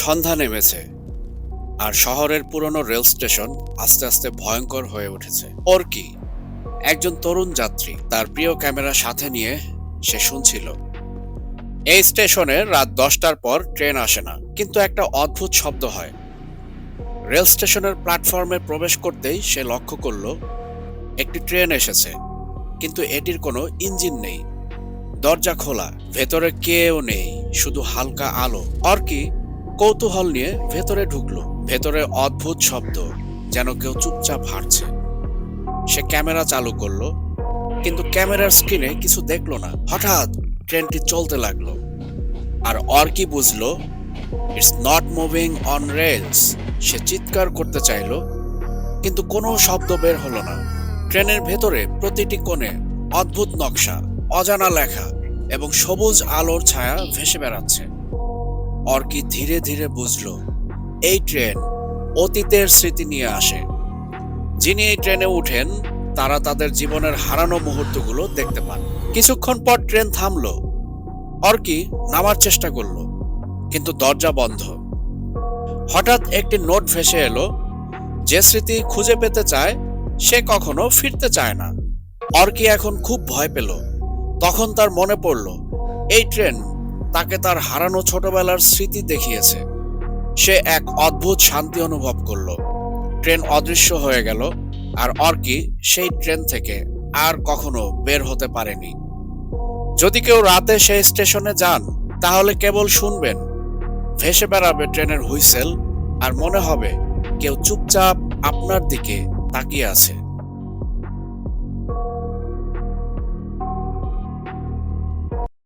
সন্ধ্যা নেমেছে, আর শহরের পুরনো রেল স্টেশন আস্তে আস্তে ভয়ঙ্কর হয়ে উঠেছে। ওর কি একজন তরুণ যাত্রী তার প্রিয় ক্যামেরা সাথে নিয়ে সে শুনছিল। এই স্টেশনে রাত দশটার পর ট্রেন আসে না, কিন্তু একটা অদ্ভুত শব্দ হয়। রেল স্টেশনের প্ল্যাটফর্মে প্রবেশ করতেই সে লক্ষ্য করল, একটি ট্রেন এসেছে, কিন্তু এটির কোনো ইঞ্জিন নেই। দরজা খোলা, ভেতরে কেউ নেই, শুধু হালকা আলো। অর্কি কৌতূহল নিয়ে ভেতরে ঢুকলো। ভেতরে অদ্ভুত শব্দ, যেন কেউ চুপচাপ হাঁটছে। সে ক্যামেরা চালু করল, কিন্তু ক্যামেরার স্ক্রিনে কিছু দেখল না। হঠাৎ ট্রেনটি চলতে লাগল, আর অর্কি বুঝলো it's not moving on rails সে চিৎকার করতে চাইলো, কিন্তু কোনো শব্দ বের হলো না। ট্রেনের ভেতরে প্রতিটি কোণে অদ্ভুত নকশা, অজানা লেখা এবং সবুজ আলোর ছায়া ভেসে বেড়াচ্ছে। অর্কি ধীরে ধীরে বুঝলো, এই ট্রেন অতীতের স্মৃতি নিয়ে আসে। যিনি এই ট্রেনে উঠেন, তারা তাদের জীবনের হারানো মুহূর্তগুলো দেখতে পান। কিছুক্ষণ পর ট্রেন থামলো। অর্কি নামার চেষ্টা করল, কিন্তু দরজা বন্ধ। হঠাৎ একটি নোট ভেসে এলো, যে স্মৃতি খুঁজে পেতে চায়, সে কখনো ফিরতে চায় না। অর্কি এখন খুব ভয় পেল। তখন তার মনে পড়ল, এই ট্রেন তাকে তার হারানো ছোটবেলার স্মৃতি দেখিয়েছে। সে এক অদ্ভুত শান্তি অনুভব করল। ট্রেন অদৃশ্য হয়ে গেল, আর অর্কি সেই ট্রেন থেকে আর কখনো বের হতে পারেনি। যদি কেউ রাতে সেই স্টেশনে যান, তাহলে কেবল শুনবেন। ভেসে বেড়াবে ট্রেনের হুইসেল, আর মনে হবে কেউ চুপচাপ আপনার দিকে তাকিয়ে আছে।